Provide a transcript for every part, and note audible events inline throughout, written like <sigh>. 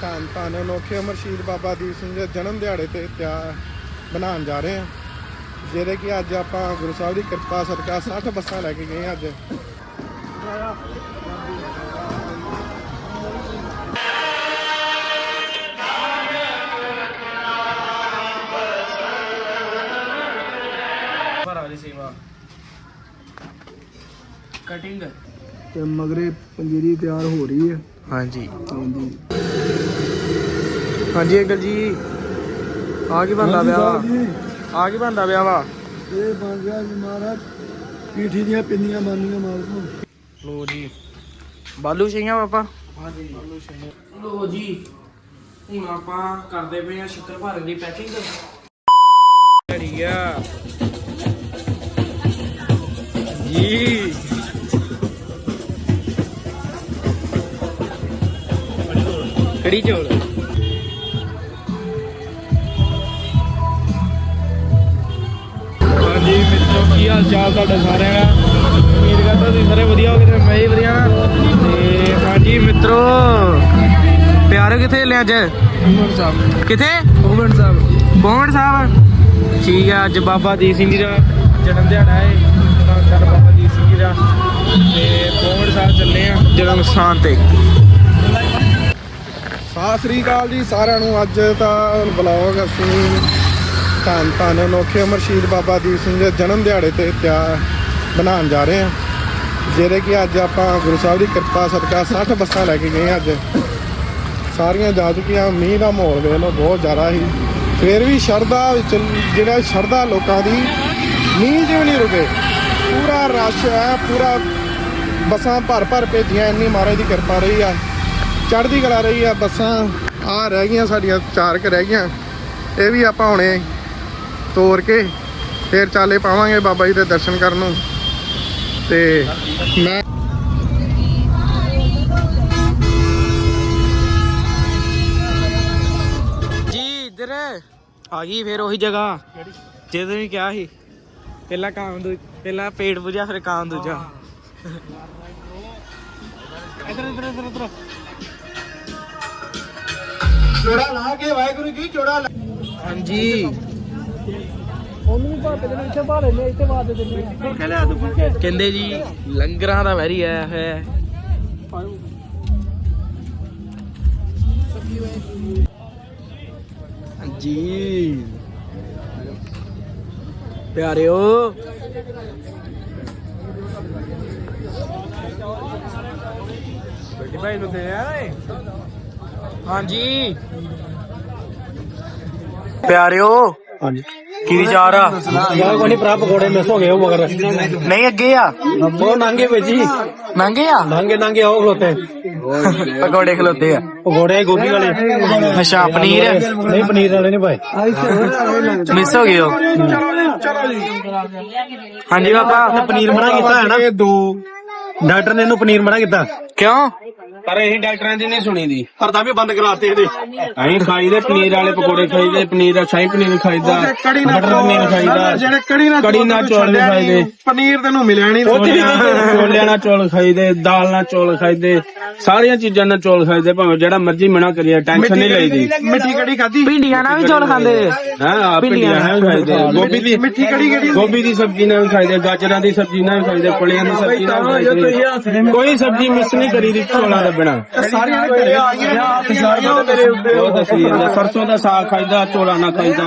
ਧੰਨ ਧੰਨ ਅਨੋਖੇ ਅਮਰ ਸ਼ਹੀਦ ਬਾਬਾ ਦੀਪ ਸਿੰਘ ਦੇ ਜਨਮ ਦਿਹਾੜੇ ਤੇ ਤਿਆਰ ਬਣਾਉਣ ਜਾ ਰਹੇ ਹਾਂ। ਜਿਹਦੇ ਕਿ ਅੱਜ ਆਪਾਂ ਗੁਰੂ ਸਾਹਿਬ ਦੀ ਕਿਰਪਾ ਸਦਕਾ 60 ਬੱਸਾਂ ਲੈ ਕੇ ਗਏ ਅੱਜ। ਭਰਾ ਦੀ ਸੇਵਾ। ਕਟਿੰਗ ਤੇ ਮਗਰੇ ਪੰਜੀਰੀ ਤਿਆਰ ਹੋ ਰਹੀ ਹੈ। ਹਾਂਜੀ। ਹਾਂਜੀ। ਹਾਂਜੀ ਅੰਕਲ ਜੀ। ਆ ਕੀ ਬੰਦਾ ਪਿਆ ਵਾ? ਆ ਕੀ ਬੰਦਾ ਪਿਆ ਵਾ? ਇਹ ਬਣ ਗਿਆ ਜੀ ਮਹਾਰਾਜ ਪੀਠੀ ਦੀਆਂ ਪਿੰਨੀਆਂ ਮਾਨੀਆਂ ਮਾਰ ਤੋਂ ਲੋ ਜੀ। ਬਾਲੂ ਸਿੰਘਾ ਪਾਪਾ ਹਾਂਜੀ। ਲੋ ਜੀ। ਹੁਣ ਆਪਾਂ ਕਰਦੇ ਪਏ ਆ ਸ਼ੱਕਰ ਭਰਨ ਦੀ ਪੈਕਿੰਗ ਢੜੀਆ ਜੀ। ਕੜੀ ਚੋਲ। ਕੀ ਹਾਲ ਚਾਲ ਤੁਹਾਡਾ ਸਾਰਿਆਂ ਦਾ? ਉਮੀਦ ਕਰਦਾ ਤੁਸੀਂ ਸਾਰੇ ਵਧੀਆ ਹੋਗੇ ਤੇ ਮੈਂ ਵੀ ਵਧੀਆ ਨਾ ਤੇ ਹਾਂਜੀ ਮਿੱਤਰੋ ਪਿਆਰੇ ਕਿੱਥੇ ਲੈ ਅੱਜ? ਉਮਰ ਸਾਹਿਬ। ਕਿੱਥੇ? ਉਮਰ ਸਾਹਿਬ। ਪੌਂਡ ਸਾਹਿਬ। ਠੀਕ ਆ ਅੱਜ ਬਾਬਾ ਦੀਪ ਸਿੰਘ ਜੀ ਦਾ ਜਨਮ ਦਿਹਾੜਾ ਹੈ ਤਾਂ ਬਾਬਾ ਦੀਪ ਸਿੰਘ ਜੀ ਦਾ। ਤੇ ਪੌਂਡ ਸਾਹਿਬ ਚੱਲੇ ਆ ਜਨਮ ਸਥਾਨ ਤੇ। ਸਤਿ ਸ੍ਰੀ ਅਕਾਲ ਜੀ ਸਾਰਿਆਂ ਨੂੰ। ਅੱਜ ਦਾ ਵਲੌਗ ਅਸੀਂ ਧੰਨ ਧੰਨ ਅਨੋਖੇ ਅਮਰ ਸ਼ਹੀਦ ਬਾਬਾ ਦੀਪ ਸਿੰਘ ਦੇ ਜਨਮ ਦਿਹਾੜੇ ਤੇ ਤਿਆਰ ਬਣਾਉਣ ਜਾ ਰਹੇ ਹਾਂ। ਜਿਹੜੇ ਕਿ ਅੱਜ ਆਪਾਂ ਗੁਰੂ ਸਾਹਿਬ ਦੀ ਕਿਰਪਾ, ਸਦਕਾ 60 ਬੱਸਾਂ ਲੈ ਕੇ ਗਏ ਅੱਜ। ਸਾਰੀਆਂ ਜਾ ਚੁੱਕੀਆਂ, ਮੀਂਹ ਦਾ ਮਾਹੌਲ ਵੇਖ ਲਓ, ਬਹੁਤ ਜ਼ਿਆਦਾ ਸੀ ਫਿਰ ਵੀ ਸ਼ਰਧਾ ਵਿੱਚ, ਜਿਹੜਾ ਸ਼ਰਧਾ ਲੋਕਾਂ ਦੀ, ਮੀਂਹ ਜਿਵੇਂ ਨਹੀਂ ਰੁਕੇ? ਪੂਰਾ ਰਸ਼ ਹੈ, ਪੂਰਾ ਬੱਸਾਂ ਭਰ ਭਰ ਭੇਜੀਆਂ, ਇੰਨੀ ਮਹਾਰਾਜ ਦੀ ਕਿਰਪਾ ਰਹੀ ਆ। ਚੜ੍ਹਦੀ ਕਲਾ ਰਹੀ ਆ, ਬੱਸਾਂ ਆ ਰਹਿ ਗਈਆਂ ਸਾਡੀਆਂ ਚਾਰ ਕੁ ਰਹਿ ਗਈਆਂ। ਇਹ ਵੀ ਆਪਾਂ ਹੁਣੇ ਤੋਰ ਕੇ ਫੇਰ ਚਾਲੇ ਪਾਵਾਂਗੇ ਬਾਬਾ ਜੀ ਦੇ ਦਰਸ਼ਨ ਕਰਨ ਨੂੰ। ਤੇ ਮੈਂ ਜੀ ਇੱਧਰ ਆ ਗਈ ਫਿਰ ਉਹੀ ਜਗ੍ਹਾ। ਜਿਹਦੇ ਵੀ ਕਿਹਾ ਸੀ ਪਹਿਲਾਂ ਕਾਮ ਦੂ ਪਹਿਲਾਂ ਪੇਟ ਪੂਜਾ ਫਿਰ ਕਾਮ ਦੂਜਾ। ਇਧਰ ਇਧਰ ਇਧਰ ਇਧਰ। ਜੋੜਾ ਲਾ ਕੇ ਵਾਹਿਗੁਰੂ ਜੀ ਜੋੜਾ ਹਾਂਜੀ। ਉਹਨੂੰ ਵੀ ਭਾਪੇ ਦੇ ਇੱਥੇ ਭਾਲੇ ਨੇ ਇੱਥੇ ਬਾਦ ਦੇ ਦਿੰਦੇ ਆ ਲਿਆ ਤੂੰ ਕੇ ਕਹਿੰਦੇ ਜੀ ਲੰਗਰਾਂ ਦਾ ਵੈਰੀ ਆਇਆ ਹੈ। ਜੀ ਪਿਆਰਿਓ। ਬੇਟੀ ਭਾਈ ਨੂੰ ਦੇ ਆਏ ਹਾਂਜੀ। ਪਿਆਰਿਓ। ਹਾਂਜੀ। ਕੀ ਵਿਚਾਰ ਆ? ਯਾਰ ਕੋਈ ਨਹੀਂ ਭਰਾ ਪਕੌੜੇ ਮਿਸ ਹੋ ਗਏ ਉਹ ਮਗਰ। ਨਹੀਂ ਅੱਗੇ ਆ। ਉਹ ਨਾਂਗੇ ਵੇਜੀ ਮਹਿੰਗੇ ਆ? ਨਾਂਗੇ ਨਾਂਗੇ ਆਓ ਖਲੋਤੇ। ਪਕੌੜੇ ਖਲੋਤੇ ਆ। ਪਕੌੜੇ ਗੋਭੀ ਵਾਲੇ। ਅੱਛਾ ਪਨੀਰ? ਨਹੀਂ ਪਨੀਰ ਵਾਲੇ ਨਹੀਂ ਭਾਈ ਮਿਸ ਹੋ ਗਿਓ ਹਾਂਜੀ ਪਾਪਾ। ਪਨੀਰ ਮਨਾ ਕੀਤਾ ਹੈ ਨਾ? ਇਹ ਦੋ। ਡਾਕਟਰ ਨੇ ਇਹਨੂੰ ਪਨੀਰ ਮਨਾ ਕੀਤਾ। ਕਿਉਂ? ਪਰ ਇਹ ਡਾਕਟਰਾਂ ਦੀ ਨਹੀਂ ਸੁਣੀ ਦੀ। ਪਰ ਤਾਂ ਵੀ ਬੰਦ ਕਰਾਤੇ ਇਹਦੇ। ਅਸੀਂ ਖਾਈਦੇ ਪਨੀਰ ਵਾਲੇ ਪਕੌੜੇ ਖਾਈਦੇ ਪਨੀਰ ਦਾ ਸ਼ਾਹੀ ਪਨੀਰ ਖਾਈਦਾ ਕੜੀ ਨਾਲ ਮਟਰ ਪਨੀਰ ਖਾਈਦਾ। ਜਿਹੜੇ ਕੜੀ ਨਾਲ ਕੜੀ ਨਾਲ ਚੌਲ ਵੀ ਖਾਈਦੇ। ਪਨੀਰ ਤੈਨੂੰ ਮਿਲਿਆ ਨਹੀਂ। ਛੋਲਿਆਂ ਨਾਲ ਚੌਲ ਖਾਈਦੇ ਦਾਲ ਨਾਲ ਚੌਲ ਖਾਈਦੇ ਸਾਰੀਆਂ ਚੀਜ਼ਾਂ ਨਾਲ ਚੌਲ ਖਾਈਦੇ ਭਾਵੇਂ ਜਿਹੜਾ ਮਰਜ਼ੀ ਮਨਾ ਕਰੀਏ ਟੈਨਸ਼ਨ ਨਹੀਂ ਲਈਦੀ। ਮਿੱਠੀ ਕੜੀ ਖਾਦੀ ਭਿੰਡੀਆਂ ਨਾਲ ਵੀ ਚੌਲ ਖਾਂਦੇ। ਹਾਂ ਭਿੰਡੀਆਂ ਨਾਲ ਖਾਈਦੇ। ਗੋਭੀ ਦੀ ਮਿੱਠੀ ਕੜੀ ਕਿਹੜੀ ਗੋਭੀ ਦੀ ਸਬਜ਼ੀ ਨਾਲ ਵੀ ਖਾਈਦੇ ਗਾਜਰਾਂ ਦੀ ਸਬਜ਼ੀ ਨਾਲ ਵੀ ਖਾਈਦੇ ਫਲੀਆਂ ਦੀ ਸਬਜ਼ੀ ਨਾਲ ਵੀ ਖਾਈਦੇ ਕੋਈ ਸਬਜ਼ੀ ਮਿਸ ਨਹੀਂ ਕਰੀ ਦੀ ਚੌਲਾਂ ਦੇ ਬਿਨਾ ਸਾਰੀਆਂ ਘਰੇ ਆ ਉੱਤੇ। ਉਹ ਸਰਸੋਂ ਦਾ ਸਾਗ ਖਾਈਦਾ ਚੌਲਾਂ ਨਾਲ ਖਾਈਦਾ।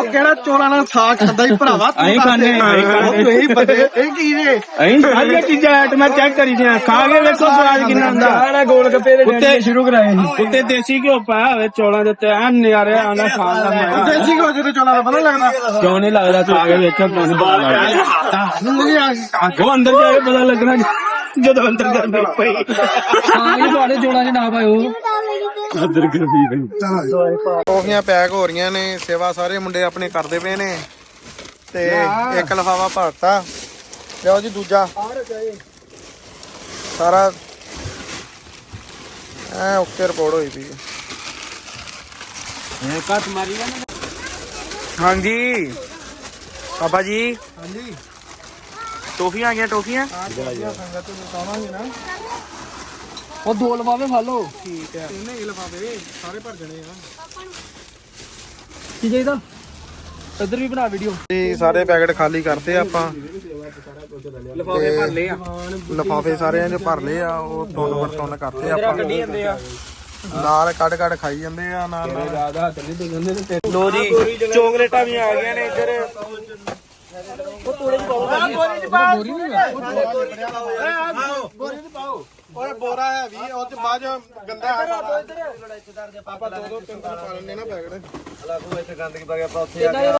ਉਹ ਕਿਹੜਾ ਚੋਰਾਂ ਨਾਲ ਸਾਗ ਖਾਂਦਾ ਹੀ ਭਰਾਵਾ? ਤੂੰ ਅਸੀਂ ਖਾਂਦੇ ਹਾਂ, ਅਸੀਂ ਖਾਂਦੇ। ਤੁਸੀਂ ਬਦੇ ਇਹ ਕੀ ਜੇ? ਅਸੀਂ ਸਾਰੀਆਂ ਚੀਜ਼ਾਂ ਆਈਟਮਾਂ ਚੈੱਕ ਕਰੀ ਦੀਆਂ। ਖਾ ਕੇ ਵੇਖੋ ਸਵਾਦ ਕਿੰਨਾ ਹੁੰਦਾ। ਸਾਰਾ ਗੋਲ ਗੱਪੇ ਦੇ ਉੱਤੇ ਸ਼ੁਰੂ ਕਰਾਏ ਸੀ। ਉੱਤੇ ਦੇਸੀ ਘਿਓ ਪਾਇਆ ਹੋਵੇ ਚੌਲਾਂ ਦੇ ਉੱਤੇ। ਐਨ ਨਜ਼ਾਰੇ ਆਣਾ ਖਾਣ ਦਾ ਮਜ਼ਾ ਦੇਸੀ ਕੋ ਜਦੋਂ ਚੋਲਾਂ ਦਾ ਪਤਾ ਲੱਗਦਾ? ਕਿਉਂ ਨਹੀਂ ਲੱਗਦਾ? ਖਾ ਕੇ ਵੇਖੋ ਤੁਹਾਨੂੰ ਪਤਾ ਲੱਗਦਾ ਉਹ ਅੰਦਰ ਜਾ ਕੇ ਪਤਾ ਲੱਗਣਾ ਜਦੋਂ ਅੰਦਰ ਜਾਂਦੇ ਪਈ। ਤੁਹਾਡੇ ਜੋੜਾਂ 'ਚ ਨਾ ਪਾਇਓ ਅੰਦਰ ਗਰਮੀ ਪਈ। ਟੋਫੀਆਂ ਪੈਕ ਹੋ ਰਹੀਆਂ ਨੇ ਸੇਵਾ ਸਾਰੇ ਮੁੰਡੇ ਆਪਣੇ ਕਰਦੇ ਪਏ ਨੇ। ਤੇ ਇੱਕ ਲਫਾਵਾ ਭਰਤਾ। ਲਿਓ ਜੀ ਦੂਜਾ। ਸਾਰਾ। ਐ ਓਕੇ ਰਿਪੋਰਟ ਹੋਈ ਪਈ ਹੈ। ਕੱਟ ਮਾਰੀ ਨਾ। ਹਾਂਜੀ। ਬਾਬਾ ਜੀ। ਹਾਂਜੀ। ਟੋਫੀਆਂ ਆ ਗਈਆਂ ਟੋਫੀਆਂ? ਸੰਗਤ ਨੂੰ ਨਾ। ਉਹ ਦੋ ਲਫਾਵੇ ਫੜ ਲਓ ਠੀਕ ਹੈ। ਇਹਨੇ ਹੀ ਲਫਾਵੇ ਸਾਰੇ ਭਰ ਜਣੇ ਆ। ਕੀ ਚਾਹੀਦਾ? ਇੱਧਰ ਵੀ ਬਣਾ ਵੀਡੀਓ ਜੀ ਸਾਰੇ ਪੈਕਟ ਖਾਲੀ ਕਰਤੇ ਆਪਾਂ। ਲਫਾਵੇ ਭਰ ਲਏ ਆ। ਲਫਾਫੇ ਸਾਰਿਆਂ ਚ ਭਰ ਲਏ ਆ ਉਹ ਤੁੰਨ ਵਰਤੋਂ ਕਰਤੇ ਆਪਾਂ। ਕੱਢੀ ਜਾਂਦੇ ਆ। ਨਾਲ ਕੱਢ ਕੱਢ ਖਾਈ ਜਾਂਦੇ ਆ ਨਾਲ ਲੋ ਜੀ ਚੋਕਲੇਟਾਂ ਵੀ ਆ ਗਈਆਂ ਨੇ ਇੱਧਰ। ਉਹ ਤੋੜੇ ਚ ਪਾਓ ਬੋਰੀ ਚ ਪਾ ਬੋਰੀ ਨਹੀਂ ਓਏ ਬੋਰਾ ਹੈ ਵੀ ਉਹ ਚ ਬਾਅਦ ਚ ਗੰਦਾ ਹੈ ਆਪਾਂ ਦੋ ਦੋ ਤਿੰਨ ਤਿੰਨ ਪਾ ਲੈਣੇ ਨਾ ਪੈਕਟ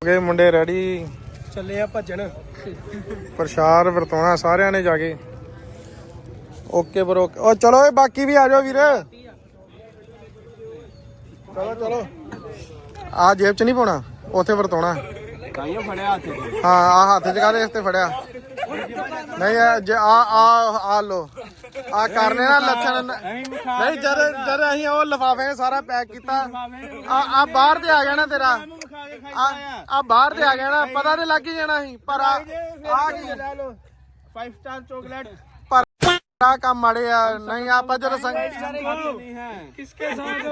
ਗਏ ਮੁੰਡੇ ਰੈਡੀ ਚੱਲੇ ਆ ਭੱਜਣ। ਪ੍ਰਸ਼ਾਦ ਵਰਤਾਉਣਾ ਸਾਰਿਆਂ ਨੇ ਜਾ ਕੇ। ਓਕੇ ਬਰੋ ਓ ਚਲੋ ਏ ਬਾਕੀ ਵੀ ਆ ਜਾਓ ਵੀਰ। ਚਲੋ ਚਲੋ। ਆ ਜੇਬ ਚ ਨਹੀਂ ਪਾਉਣਾ ਉੱਥੇ ਵਰਤਾਉਣਾ। ਕਾਈਓ ਫੜਿਆ ਹੱਥ ਤੇ ਹਾਂ ਆ ਹੱਥ ਚ ਕਾਹਦੇ ਇਸ ਤੇ ਫੜਿਆ? ਨਹੀਂ ਇਹ ਜੇ ਆ ਆ ਆ ਲੋ ਆ ਕਰਨੇ ਨਾ ਲੱਛਣ। ਨਹੀਂ ਜਦ ਜਦ। ਅਸੀਂ ਉਹ ਲਫਾਫੇ ਸਾਰਾ ਪੈਕ ਕੀਤਾ ਆ ਆ ਬਾਹਰ ਤੇ ਆ ਗਿਆ ਨਾ ਤੇਰਾ। ਆ ਆ ਬਾਹਰ ਤੇ ਆ ਗਿਆ ਨਾ ਪਤਾ ਤੇ ਲੱਗ ਹੀ ਜਾਣਾ ਸੀ ਪਰ ਆ ਆ ਕੀ 5 ਸਟਾਰ ਚਾਕਲੇਟ ਪਰ ਆ ਕੰਮ ਮਾੜੇ ਆ ਨਹੀਂ ਆਪਾਂ ਜਦੋਂ ਸੰਗ ਨਹੀਂ ਹੈ। ਕਿਸਕੇ ਸਾਥ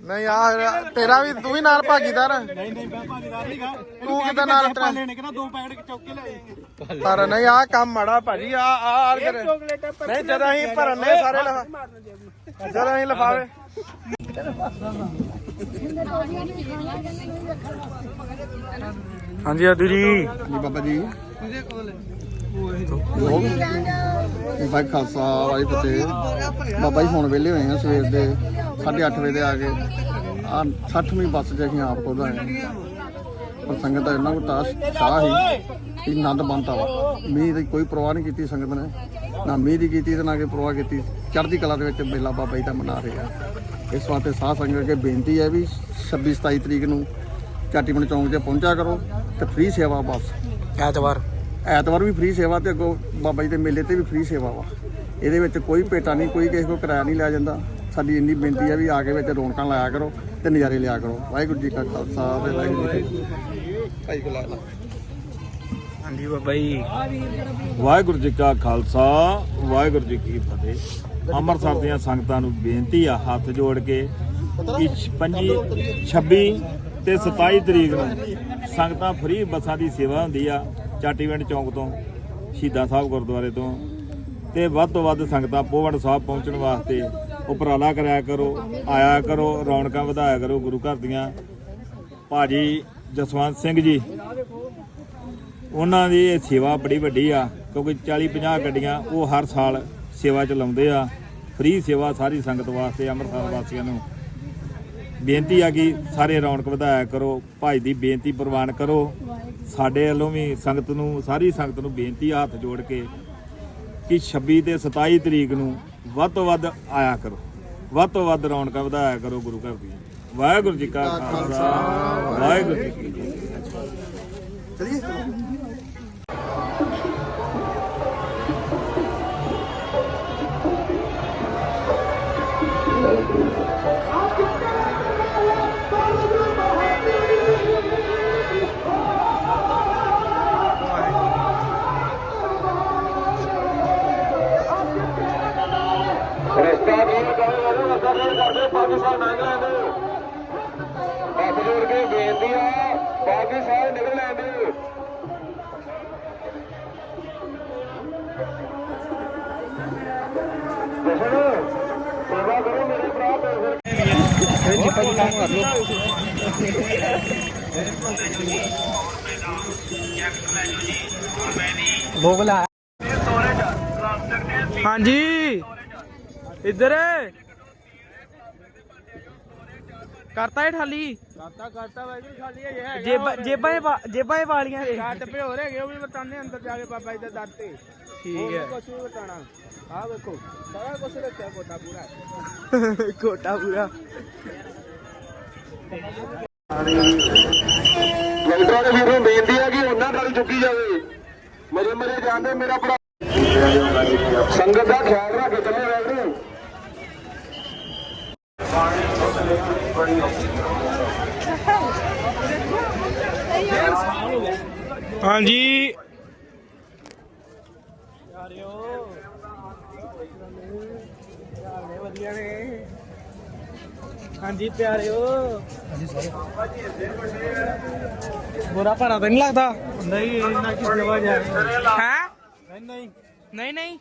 ਨਹੀਂ ਆ ਤੇਰਾ ਵੀ ਤੂੰ ਵੀ ਨਾਲ ਭਾਗੀਦਾਰ। ਨਹੀਂ ਨਹੀਂ ਮੈਂ ਭਾਗੀਦਾਰ ਨਹੀਂਗਾ ਤੂੰ ਕਿਦਾਂ ਨਾਲ ਉਤਰਿਆ? ਲੈਣੇ ਕਿ ਨਾ ਦੋ ਪੈਕਟ ਚੌਕ ਕੇ ਲੈ ਪਰ ਨਹੀਂ ਆ ਕੰਮ ਮਾੜਾ ਭਾਜੀ ਆ ਆ ਆ ਕਰ ਨਹੀਂ ਜਦੋਂ ਅਸੀਂ ਭਰਨੇ ਸਾਰੇ ਲਫਾ ਜਦੋਂ ਅਸੀਂ ਲਫਾਵੇ ਹਾਂਜੀ ਆਦੂ ਜੀ। ਜੀ ਬਾਬਾ ਜੀ। ਭਾਈ ਖਾਲਸਾ ਵਾਹਿ ਫਤਿਹ। ਬਾਬਾ ਜੀ ਹੁਣ ਵਿਹਲੇ ਹੋਏ ਆ ਸਵੇਰ ਦੇ। 8:30 ਵਜੇ ਦੇ ਆ ਕੇ ਆ 60ਵੀਂ ਬੱਸ 'ਚ ਅਸੀਂ ਆਪ ਖੁਦ ਆਏ ਹਾਂ। ਪਰ ਸੰਗਤ ਦਾ ਇੰਨਾ ਕੁ ਤਾਸ਼ ਸ਼ਾਹ ਸੀ ਕਿ ਆਨੰਦ ਬੰਤਾ ਵਾ। ਮੀਂਹ ਦੀ ਕੋਈ ਪਰਵਾਹ ਨਹੀਂ ਕੀਤੀ ਸੰਗਤ ਨੇ। ਨਾ ਮੀਂਹ ਦੀ ਕੀਤੀ ਤੇ ਨਾ ਕੋਈ ਪਰਵਾਹ ਕੀਤੀ। ਚੜ੍ਹਦੀ ਕਲਾ ਦੇ ਵਿੱਚ ਮੇਲਾ ਬਾਬਾ ਜੀ ਦਾ ਮਨਾ ਰਹੇ ਆ। ਇਸ ਵਾਸਤੇ ਸਾਧ ਸੰਗਤ ਅੱਗੇ ਬੇਨਤੀ ਹੈ ਵੀ 26 27 ਤਰੀਕ ਨੂੰ ਚਾਟੀਮਣ ਚੌਂਕ 'ਤੇ ਪਹੁੰਚਿਆ ਕਰੋ ਤੇ ਫ੍ਰੀ ਸੇਵਾ ਬੱਸ। ਐਤਵਾਰ। ਐਤਵਾਰ ਵੀ ਫ੍ਰੀ ਸੇਵਾ ਤੇ ਅੱਗੋਂ ਬਾਬਾ ਜੀ ਦੇ ਮੇਲੇ ਤੇ ਵੀ ਫ੍ਰੀ ਸੇਵਾ ਵਾ। ਇਹਦੇ ਵਿੱਚ ਕੋਈ ਭੇਟਾ ਨਹੀਂ ਕੋਈ ਕਿਸੇ ਕੋ ਕਿਰਾਇਆ ਨਹੀਂ ਲਿਆ ਜਾਂਦਾ। ਸਾਡੀ ਇੰਨੀ ਬੇਨਤੀ ਹੈ ਵੀ ਆ ਕੇ ਵਿੱਚ ਰੌਣਕਾਂ ਲਾਇਆ ਕਰੋ ਤੇ ਨਜ਼ਾਰੇ ਲਿਆ ਕਰੋ। ਵਾਹਿਗੁਰੂ ਜੀ ਕਾ ਖਾਲਸਾ ਤੇ ਵਾਹਿਗੁਰੂ ਜੀ ਕੀ ਫਤਿਹ। ਭਾਈ ਕੋਲ ਹਾਂਜੀ ਬਾਬਾ ਜੀ। ਵਾਹਿਗੁਰੂ ਜੀ ਕਾ ਖਾਲਸਾ ਵਾਹਿਗੁਰੂ ਜੀ ਕੀ ਫਤਿਹ। ਅੰਮ੍ਰਿਤਸਰ ਦੀਆਂ ਸੰਗਤਾਂ ਨੂੰ ਬੇਨਤੀ ਆ ਹੱਥ ਜੋੜ ਕੇ ਕਿ 25 26 ਤੇ 27 ਤਰੀਕ ਨੂੰ ਸੰਗਤਾਂ ਫ੍ਰੀ ਬੱਸਾਂ ਦੀ ਸੇਵਾ ਹੁੰਦੀ ਆ ਚਾਟੀਵਿੰਡ ਚੌਂਕ ਤੋਂ ਸ਼ਹੀਦਾਂ ਸਾਹਿਬ ਗੁਰਦੁਆਰੇ ਤੋਂ ਤੇ ਵੱਧ ਤੋਂ ਵੱਧ ਸੰਗਤਾਂ ਪੋਵੜ ਸਾਹਿਬ ਪਹੁੰਚਣ ਵਾਸਤੇ ਉਪਰਾਲਾ ਕਰਿਆ ਕਰੋ, ਆਇਆ ਕਰੋ, ਰੌਣਕਾਂ ਵਧਾਇਆ ਕਰੋ ਗੁਰੂ ਘਰ ਦੀਆਂ। ਭਾਜੀ ਜਸਵੰਤ ਸਿੰਘ ਜੀ, ਉਹਨਾਂ ਦੀ ਇਹ ਸੇਵਾ ਬੜੀ ਵੱਡੀ ਆ, ਕਿਉਂਕਿ 40 50 ਗੱਡੀਆਂ ਉਹ ਹਰ ਸਾਲ ਸੇਵਾ ਚਲਾਉਂਦੇ ਆ। ਫ੍ਰੀ ਸੇਵਾ ਸਾਰੀ ਸੰਗਤ ਵਾਸਤੇ, ਅੰਮ੍ਰਿਤਸਰ ਵਾਸੀਆਂ ਨੂੰ। ਬੇਨਤੀ ਆ ਕਿ ਸਾਰੇ ਰੌਣਕ ਵਧਾਇਆ ਕਰੋ, ਭਾਈ ਦੀ ਬੇਨਤੀ ਪ੍ਰਵਾਨ ਕਰੋ। ਸਾਡੇ ਵੱਲੋਂ ਵੀ ਸੰਗਤ ਨੂੰ, ਸਾਰੀ ਸੰਗਤ ਨੂੰ ਬੇਨਤੀ ਆ ਹੱਥ ਜੋੜ ਕੇ, ਕਿ 26 ਤੇ 27 ਤਰੀਕ ਨੂੰ ਵੱਧ ਤੋਂ ਵੱਧ ਆਇਆ ਕਰੋ। ਵੱਧ ਤੋਂ ਵੱਧ ਰੌਣਕਾਂ ਵਧਾਇਆ ਕਰੋ ਗੁਰੂ ਘਰ ਦੀ। ਵਾਹਿਗੁਰੂ ਜੀ ਕਾ ਖਾਲਸਾ, ਵਾਹਿਗੁਰੂ ਜੀ ਕੀ ਫਤਿਹ। ਰਸਤਾ ਆ ਪਾਕਿਸਤਾਨ ਨਿਕਲ ਲੈਂਦੇ ਜਸ਼ਨ ਸੇਵਾ ਕਰੋ ਮੇਰੇ ਭਰਾ ਪੈਸੇ ਬੋਗਲਾ। ਹਾਂਜੀ। ਇੱਧਰ। ਕਰਤਾ ਇਹ ਠਾਲੀ? ਕਰਤਾ ਕਰਤਾ ਵਾਹਿਗੁਰੂ ਖਾਲੀ ਹੈ ਇਹ ਜੇਬਾਂ ਜੇਬਾਂ ਇਹ ਪਾ- ਜੇਬਾਂ ਇਹ ਵਾਲੀਆਂ ਇਹ ਚਾਰ ਡੱਬੇ ਹੋ ਰਹੇ ਉਹ ਵੀ ਬਤਾਨੇ ਅੰਦਰ ਜਾ ਕੇ ਬਾਬਾ ਜੀ ਦੇ ਦਰ ਤੇ। ਠੀਕ ਹੈ। ਕੁਛ ਵੀ ਬਤਾਣਾ ਆ ਵੇਖੋ ਸਾਰਾ ਕੁਛ ਰੱਖਿਆ ਕੋਟਾ ਪੂਰਾ। <laughs> ਕੋਟਾ ਪੂਰਾ। ਡਾਕਟਰਾਂ ਦੇ ਵੀਰੋਂ ਬੇਨਤੀ ਆ ਕਿ ਉਹਨਾਂ ਨਾਲ ਚੁੱਕੀ ਜਾਵੇ। ਮਰੇ ਮਰੇ ਜਾਂਦੇ ਮੇਰਾ ਭਰਾ। ਸੰਗਤ ਦਾ ਖਿਆਲ ਰੱਖ ਕੇ ਚੱਲੇ ਵਾਹਿਗੁਰੂ। ਹਾਂਜੀ। ਵਧੀਆ ਨੇ ਹਾਂਜੀ ਪਿਆਰਿਓ। ਬੁਰਾ ਭਾਰਾ ਤਾਂ ਨਹੀਂ ਲੱਗਦਾ? ਨਹੀਂ ਇੰਨਾ ਕਿ ਨਵਾਂ ਜਾ ਹੈ? ਨਹੀਂ ਨਹੀਂ। ਨਹੀਂ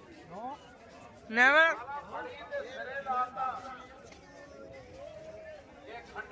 ਨੈਵਰ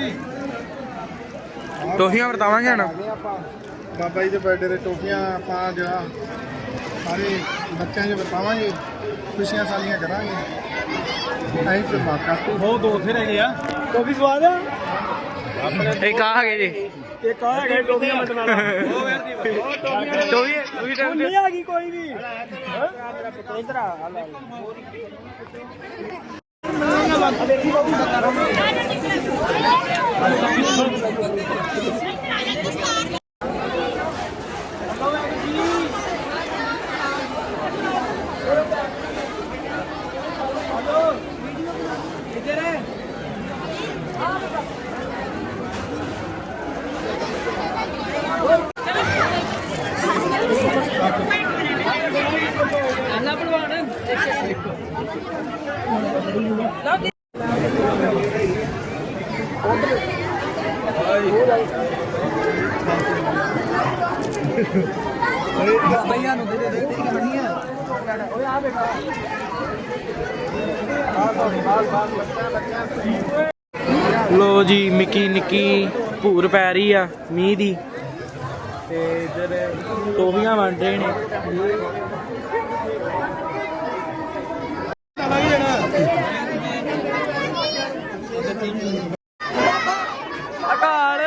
ਹਾਂਜੀ। ਟੋਫੀਆਂ ਵਰਤਾਵਾਂਗੇ ਹੁਣ? ਆ ਬਾਬਾ ਜੀ ਦੇ ਬਰਥਡੇ ਦੇ ਟੋਫੀਆਂ ਆਪਾਂ ਜਿਹੜਾ ਸਾਰੇ ਬੱਚਿਆਂ 'ਚ ਵਰਤਾਵਾਂਗੇ ਖੁਸ਼ੀਆਂ ਸਾਲੀਆਂ ਕਰਾਂਗੇ। ਅਸੀਂ ਤੇ ਬਾਕਾ ਉਹ ਦੋ ਉੱਥੇ ਰਹਿ ਗਏ ਆ। ਟੋਫੀ ਸਵਾਦ ਆ? ਇੱਕ ਆ ਗਏ ਜੀ। ਇੱਕ ਆ ਹੈਗਾ ਟੋਪੀਆਂ ਮਟਣ ਵਾਲਾ ਟੋਫੀ ਟੋਫੀ ਟੋਫੀ ਆ ਗਈ ਕੋਈ ধন্যবাদ। ਲੋ ਜੀ ਮਿੱਕੀ ਨਿੱਕੀ ਭੂਰ ਪੈ ਰਹੀ ਆ ਮੀਂਹ ਦੀ। ਤੇ ਇਧਰ ਟੋਫੀਆਂ ਵੰਡ ਰਹੇ ਨੇ ਅਕਾਲ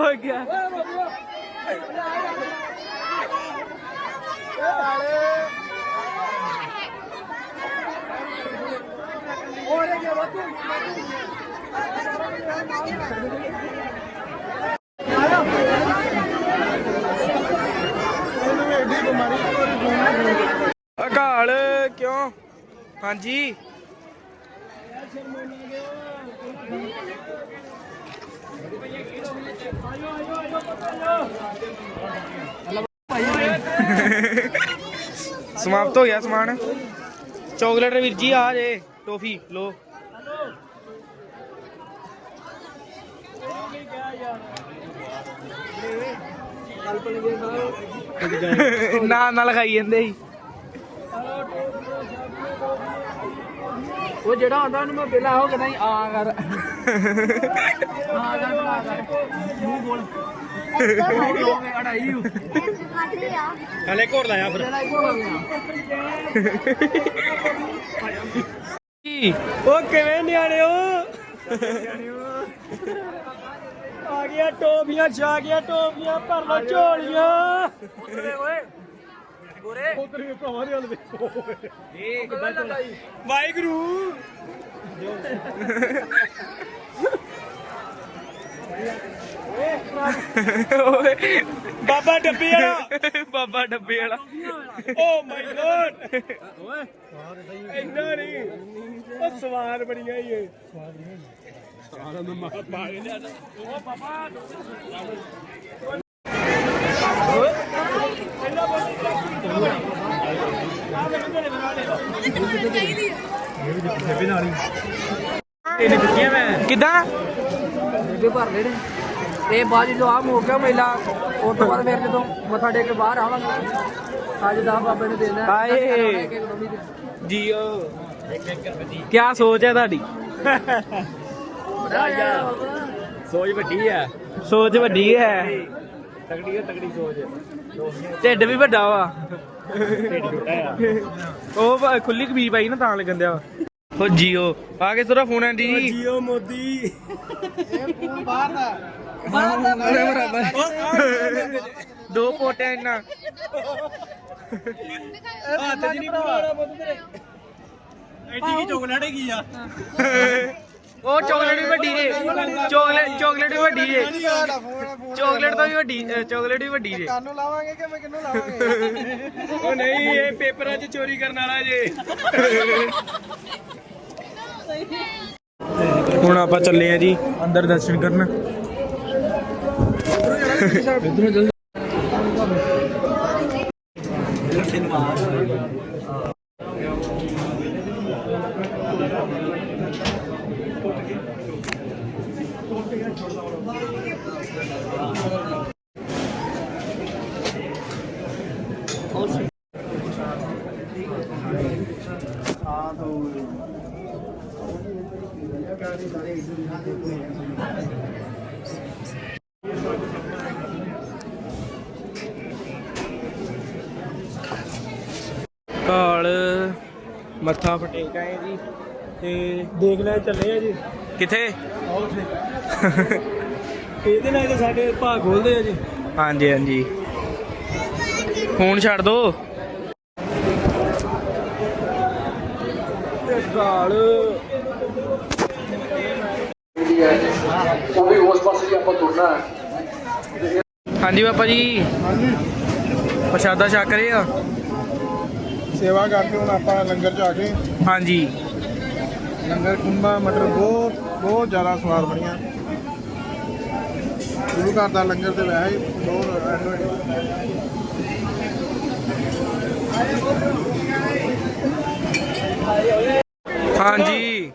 ਹੋ ਗਿਆ। ਅਕਾਲ ਕਿਉਂ? ਹਾਂਜੀ। <laughs> ਸਮਾਪਤ ਹੋ ਗਿਆ ਸਮਾਨ। ਚਾਕਲੇਟ ਵੀਰ ਜੀ ਆ ਜੇ ਟੋਫੀ ਲੋ ਨਾ ਨਾ ਲਗਾਈ ਜਾਂਦੇ ਸੀ। ਉਹ ਜਿਹੜਾ ਆਉਂਦਾ ਉਹਨੂੰ ਮੈਂ ਪਹਿਲਾਂ ਉਹ ਕਹਿੰਦਾ <laughs> ਆ ਕਰ। ਆ ਕਰ ਮੂੰਹ ਬੋਲ ਹਲੇ ਘੋਰ ਲਾਇਆ ਫਿਰ। ਉਹ ਕਿਵੇਂ ਨਿਆਣਿਓ? ਆ ਗਿਆ ਟੋਪੀਆਂ, ਛਾ ਗਿਆ ਟੋਪੀਆਂ, ਭਰ ਲੋ ਝੋਲੀਆਂ। ਓਏ ਗੋਰੇ ਉਧਰ ਭਰਾਵਾਂ ਦੇ ਹਲ ਵੇਖੋ ਇਹ ਵਾਹਿਗੁਰੂ। ਬਾਬਾ ਡੱਬੀ ਵਾਲਾ। ਬਾਬਾ ਡੱਬੇ ਵਾਲਾ। Oh my God. ਓਏ ਇੰਨਾ ਨਹੀਂ। ਉਹ ਸਵਾਰ ਬੜੀਆਂ ਹੀ ਏ। ਸਵਾਰ ਨੂੰ ਮਾ ਪਾ ਲਿਆ ਉਹ ਬਾਬਾ ਇਹਨੇ ਦਿੱਤੀਆਂ ਮੈਂ। ਕਿੱਦਾਂ? ਬੇਬੇ ਭਰ ਲੈਣੇ ਇਹ ਬਾਅਦ ਜਦੋਂ ਆ ਹੋ ਗਿਆ ਮੇਲਾ ਉਸ ਤੋਂ ਬਾਅਦ ਫਿਰ ਜਦੋਂ ਮੱਥਾ ਟੇਕ ਕੇ ਬਾਹਰ ਆਵਾਂਗੇ ਅੱਜ ਦਾ ਬਾਬੇ ਨੇ ਦੇਣਾ ਹਾਏ। ਜੀਓ ਕੀ ਸੋਚ ਹੈ ਤੁਹਾਡੀ? ਸੋਚ ਵੱਡੀ ਆ ਸੋਚ ਵੱਡੀ ਹੈ। ਤਗੜੀ ਤਗੜੀ ਸੋਚ। ਢਿੱਡ ਵੀ ਵੱਡਾ ਵਾ। ਢਿੱਡ ਛੋਟਾ ਆ। ਉਹ ਖੁੱਲੀ ਕਮੀਜ਼ ਪਾਈ ਨਾ ਤਾਂ ਲੱਗਣ ਦਿਆ ਵਾ। ਹੋ ਜੀਓ। ਆ ਕੇ ਤੇਰਾ phone aunty ji. JIO Modi. ਦੋ ਪੋਟੇ ਇੰਨਾ। ਹੱਥ ਜੀ ਨਹੀਂ ਪੂਰਾ ਪੁੱਤ ਤੇਰੇ ਐਡੀ ਕੀ ਚੋਕਲੇਟ ਹੈਗੀ ਆ। ਉਹ ਚਾਕਲੇਟ ਵੀ ਵੱਡੀ ਜੇ। ਚਾਕਲੇਟ ਚਾਕਲੇਟ ਵੀ ਵੱਡੀ ਜੇ। ਚਾਕਲੇਟ ਤੋਂ ਵੀ ਵੱਡੀ ਚਾਕਲੇਟ ਵੀ ਵੱਡੀ ਜੇ। ਕਾਨੂੰ ਲਾਵਾਂਗੇ ਕਿ ਮੈਂ ਕਿੰਨੂੰ ਲਾਵਾਂਗੇ? ਉਹ ਨਹੀਂ ਇਹ ਪੇਪਰਾਂ 'ਚ ਚੋਰੀ ਕਰਨ ਵਾਲਾ ਜੇ। ਹੁਣ ਆਪਾਂ ਚੱਲੇ ਆ ਜੀ ਅੰਦਰ ਦਰਸ਼ਨ ਕਰਨ। ਕਾਲ ਮੱਥਾ ਫਟੇਕ ਆਏ ਜੀ। ਤੇ ਦੇਖ ਲੈ ਚੱਲੇ ਆ ਜੀ। ਕਿੱਥੇ? ਆਓ ਉੱਥੇ। ਇਹਦੇ ਨਾਲ ਤਾਂ ਸਾਡੇ ਭਾਗ ਖੋਲਦੇ ਆ ਜੀ? ਹਾਂਜੀ ਹਾਂਜੀ। ਫੋਨ ਛੱਡ ਦੋ। ਗਾਲ। ਉਹ ਵੀ ਉਸ ਪਾਸੇ ਹੀ ਆਪਾਂ ਤੁਰਨਾ ਹੈ। ਹਾਂਜੀ ਬਾਬਾ ਜੀ। ਪ੍ਰਸ਼ਾਦਾ ਛਕ ਰਹੇ ਆ। ਸੇਵਾ ਕਰਕੇ ਹੁਣ ਆਪਾਂ ਲੰਗਰ ਚ ਆ ਗਏ ਹਾਂਜੀ ਲੰਗਰ ਕੁੰਭਾ ਮਟਰ ਬਹੁਤ ਬਹੁਤ ਜ਼ਿਆਦਾ ਸਵਾਦ ਬਣੀਆਂ ਗੁਰੂ ਘਰ ਦਾ ਲੰਗਰ ਤੇ ਵੈਸੇ ਹੀ ਬਹੁਤ ਐਡਵਰਟ ਹਾਂਜੀ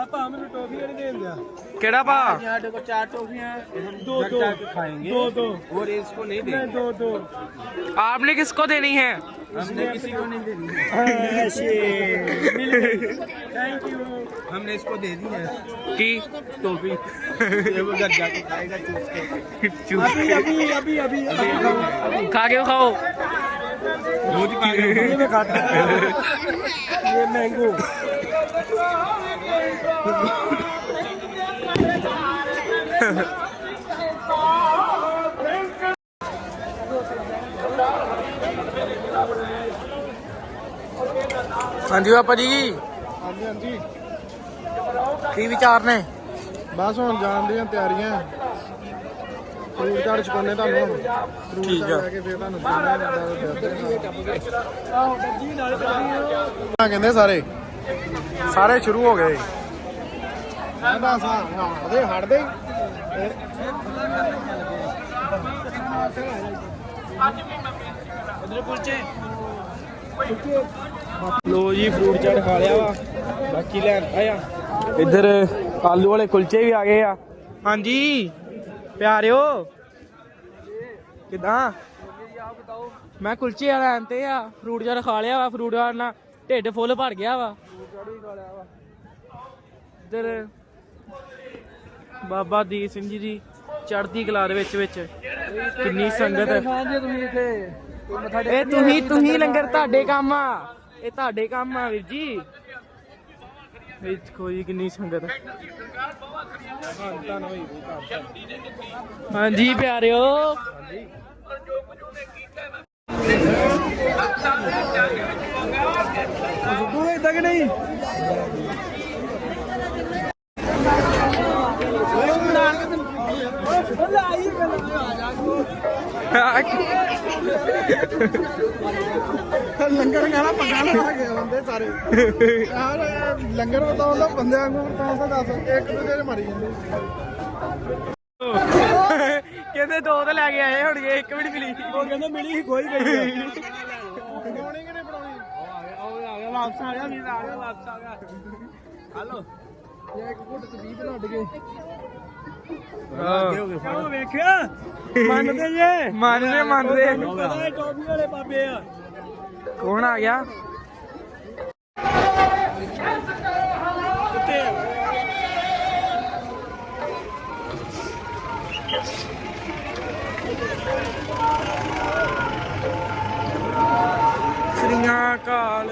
ਆਪਾਂ ਮੈਨੂੰ ਟੋਫੀ ਨਹੀਂ ਦੇਣ ਦਿਆ ਕਿਹੜਾ ਭਾ ਸਾਡੇ ਕੋਲ ਚਾਰ ਟੋਫੀਆਂ दो दो खाएंगे दो दो और इसको नहीं देंगे दो दो आपने किसको देनी है हमने किसी को नहीं देनी थैंक यू हमने इसको दे दी है की टोफी ये वो घर जाके खाएगा चूस के चूस अभी अभी अभी अभी अभी अभी खा के खाओ दूध पी के ये मैं खाता हूं। ये मैंगो ਹਾਂਜੀ ਬਾਬਾ ਜੀ। ਹਾਂਜੀ ਹਾਂਜੀ। ਕੀ ਵਿਚਾਰ ਨੇ? ਬਸ ਹੁਣ ਜਾਣ ਦੀਆਂ ਤਿਆਰੀਆਂ। ਫਰੂਟ ਚਾਟ ਛਕਾਉਣੇ ਤੁਹਾਨੂੰ ਫਰੂਟ ਠੀਕ ਆ। ਲੈ ਕੇ ਫਿਰ ਤੁਹਾਨੂੰ ਆ ਕਹਿੰਦੇ ਸਾਰੇ। ਸਾਰੇ ਸ਼ੁਰੂ ਹੋ ਗਏ। ਕਹਿੰਦਾ ਸਾ ਹਟਦੇ ਹਟਦੇ। ਲੋ ਜੀ ਫਰੂਟ ਚਾਟ ਖਾ ਲਿਆ ਵਾ। ਬਾਕੀ ਲੈਣ ਆਇਆ ਇੱਧਰ ਆਲੂ ਵਾਲੇ ਕੁਲਚੇ ਵੀ ਆ ਗਏ ਆ। ਹਾਂਜੀ। ਪਿਆਰਿਓ। ਕਿਦਾਂ? ਮੈਂ ਕੁਲਚੇ ਵਾਲਾ ਲੈਣ ਤੇ ਆ। ਫਰੂਟ ਚਾਟ ਖਾ ਲਿਆ ਵਾ। ਫਰੂਟ ਚਾਟ ਨਾਲ ਢਿੱਡ ਫੁੱਲ ਭਰ ਗਿਆ ਵਾ। ਇੱਧਰ ਬਾਬਾ ਦੀਪ ਸਿੰਘ ਜੀ ਦੀ ਚੜ੍ਹਦੀ ਕਲਾ ਦੇ ਵਿੱਚ ਵਿੱਚ। ਕਿੰਨੀ ਸੰਗਤ। ਹੈ ਇਹ ਤੁਸੀਂ ਤੁਸੀਂ ਲੰਗਰ ਤੁਹਾਡੇ ਕੰਮ ਆ। ਇਹ ਤੁਹਾਡੇ ਕੰਮ ਆ ਵੀਰ ਜੀ। ਇਹ ਕੋਈ ਕਿੰਨੀ ਸੰਗਤ? ਹਾਂਜੀ ਪਿਆਰਿਓ। ਸੁੱਧੂ ਇਦਾਂ ਕਿ? ਨਹੀਂ ਲੰਗਰ ਖਾਣਾ ਪੱਕਾ ਲਾ ਕੇ ਬੰਦੇ ਸਾਰੇ ਯਾਰ ਲੰਗਰ ਬਤਾਉਂਦਾ ਬੰਦਿਆਂ ਨੂੰ ਬਤਾਉਂਦਾ ਦੱਸ ਇੱਕ ਦੂਜੇ ਦੇ ਮਾਰੀ ਜਾਂਦੇ ਕਹਿੰਦੇ ਦੋ ਤਾਂ ਲੈ ਕੇ ਆਏ ਹੁਣ ਇਹ ਇੱਕ ਵੀ ਨਹੀਂ ਮਿਲੀ। ਉਹ ਕਹਿੰਦਾ ਮਿਲੀ ਸੀ ਕੋਈ ਗਈ ਆ ਬਣਾਉਣੀ ਕਿ ਨਹੀਂ। ਬਣਾਉਣੀ ਆ ਗਿਆ ਵਾਪਸ ਆ ਗਿਆ ਵੀਰ ਆ ਗਿਆ ਵਾਪਸ ਆ ਗਿਆ ਹਲੋ। ਇਹ ਇੱਕ ਘੁੱਟ ਤੇ 20 ਬਣਾ ਡਗੇ ਉਹ ਵੇਖਿਆ? ਮੰਨਦੇ ਜੇ। ਮੰਨਦੇ ਮੰਨਦੇ। ਪਤਾ ਹੈ ਟੋਪੀ ਵਾਲੇ ਬਾਬੇ ਆ। ਕੌਣ ਆ ਗਿਆ? ਸ੍ਰੀਆਂ ਕਾਲ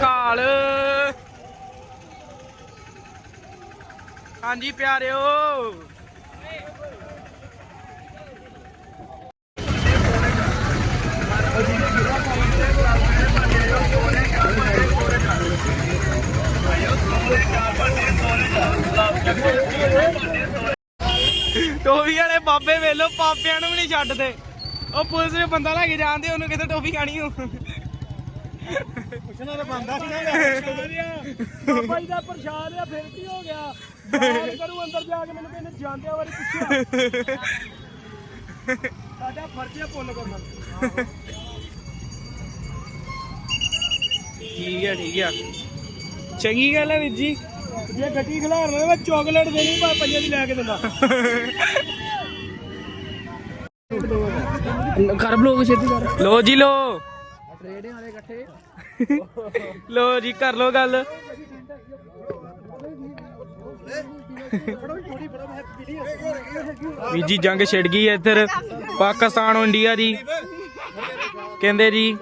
ਕਾਲ ਹਾਂਜੀ ਪਿਆਰਿਓ। ਟੋਫੀ ਵਾਲੇ ਬਾਬੇ ਵੇਲੋ ਪਾਪਿਆਂ ਨੂੰ ਵੀ ਨਹੀਂ ਛੱਡਦੇ। ਉਹ ਪੁਲਿਸ ਨੇ ਬੰਦਾ ਲੈ ਕੇ ਜਾਂਦੇ ਉਹਨੂੰ ਕਿਤੇ ਟੋਫੀ ਖਾਣੀ ਹੋ ਬਾਬਾ ਜੀ ਦਾ ਪ੍ਰਸ਼ਾਦ ਆ ਫਿਰ ਕੀ ਹੋ ਗਿਆ? ਬਾਹਰ ਕਰੂ ਅੰਦਰ ਜਾ ਕੇ ਮੈਨੂੰ ਕਹਿੰਦੇ ਜਾਂਦਿਆਂ ਵਾਰੀ ਪੁੱਛਿਆ। ਸਾਡਾ ਫਰਜ਼ ਹੈ ਪੁੰਨ ਕਰਨਾ ਠੀਕ ਹੈ ਠੀਕ ਹੈ ਚੰਗੀ ਗੱਲ ਹੈ ਵੀਰ ਜੀ। ਜੇ ਗੱਡੀ ਖਿਲਾਰ ਲਵੇ ਮੈਂ ਚਾਕਲੇਟ ਦੇਣੀ ਪਰ ਪੰਜਾਂ ਦੀ ਲੈ ਕੇ ਦਿੰਦਾ। ਕਰ ਬਲੋਗ ਛੇਤੀ ਕਰ। ਲੋ ਜੀ ਲੋ ਰੇੜੇ ਵਾਲੇ ਇਕੱਠੇ। ਲੋ ਜੀ ਕਰ ਲੋ ਗੱਲ। ਵੀ ਜੀ ਜੰਗ ਛਿੜ ਗਈ ਹੈ ਇੱਧਰ। ਪਾਕਿਸਤਾਨ ਇੰਡੀਆ ਦੀ। ਕਹਿੰਦੇ ਜੀ।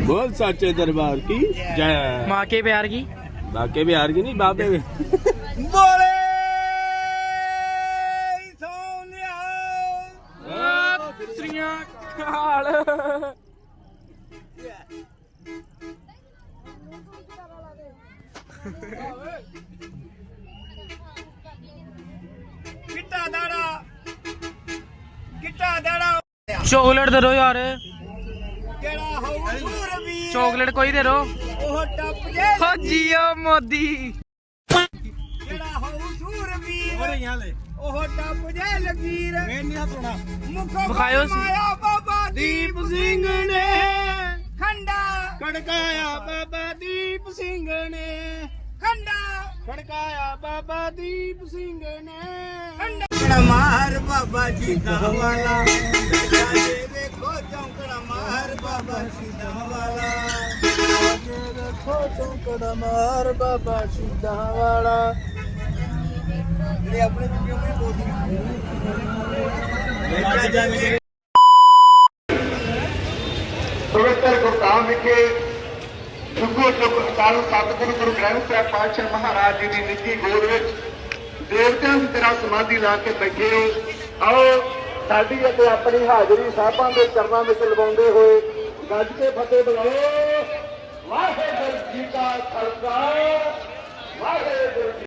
ਬਹੁਤ ਸ਼ੇਰ ਸੱਚੇ ਦਰਬਾਰ ਕੀ। ਜੈ। ਮਾਂ ਕੇ ਪਿਆਰ ਕੀ? ਮਾਂ ਕੇ ਪਿਆਰ ਕੀ ਨਹੀਂ ਬਾਬੇ ਬੋਲ ਸ੍ਰੀਆਂ ਕਾਲ ਕਿੱਟਾ ਦਾੜਾ। ਕਿੱਟਾ ਦਾੜਾ ਚੋਕਲੇਟ ਦੇ ਦੋ ਯਾਰ। ਜਿਹੜਾ ਹੋਊ ਸੂਰਬੀ ਚੋਕਲੇਟ ਕੋਈ ਦੇ ਦੋ ਉਹ ਟੱਪ ਜੇ। ਹੋ ਜੀਓ ਮੋਦੀ। ਜਿਹੜਾ ਹੋਊ ਸੂਰਬੀ ਉਹ ਟੱਪ ਜੇ ਲਗੀਰ ਮੈਂ ਨਹੀਂ ਹੱਥਣਾ ਮੁਖੋਂ ਵਿਖਾਇਓ ਸੀ। ਮਾਇਆ ਬਾਬਾ ਦੀਪ ਸਿੰਘ ਨੇ। ਖੰਡਾ। ਖੜਕਾਇਆ ਬਾਬਾ ਦੀਪ ਸਿੰਘ ਨੇ। ਖੰਡਾ। ਖੜਕਾਇਆ ਬਾਬਾ ਦੀਪ ਸਿੰਘ ਨੇ। ਚੌਂਕੜਾ ਮਾਰ ਬਾਬਾ ਜੀ ਦਾ ਵਾਲਾ ਜੇ ਦੇਖੋ ਚੌਂਕੜਾ ਮਾਰ ਬਾਬਾ ਜੀ ਦਾ ਵਾਲਾ ਦੇਖੋ ਚੌਂਕੜਾ ਮਾਰ ਬਾਬਾ ਸਿੱਧਾ ਵਾਲਾ ਜਿਹੜੇ ਆਪਣੇ ਪਿਓ ਨੇ ਬੋਲੀ ਪਵਿੱਤਰ ਗੁਰਧਾਮ ਵਿਖੇ ਜੁਗੋ ਜੁਗ ਅਕਾਲ ਸਤਿਗੁਰੂ ਗੁਰੂ ਗ੍ਰੰਥ ਸਾਹਿਬ ਪਾਤਸ਼ਾਹ ਮਹਾਰਾਜ ਜੀ ਦੀ ਨਿੱਜੀ ਗੋਦ ਵਿੱਚ ਦੇਵਤਿਆਂ ਦੀ ਤਰ੍ਹਾਂ ਸਮਾਧੀ ਲਾ ਕੇ ਬੈਠੇ ਆਓ, ਸਾਡੀ ਅਤੇ ਆਪਣੀ ਹਾਜ਼ਰੀ ਸਾਹਿਬਾਂ ਦੇ ਚਰਨਾਂ ਵਿੱਚ ਲਵਾਉਂਦੇ ਹੋਏ ਗੱਜ ਕੇ ਫਤਿਹ ਬੁਲਾਓ। ਵਾਹਿਗੁਰੂ ਜੀ ਕਾ ਖਾਲਸਾ, ਵਾਹਿਗੁਰੂ ਜੀ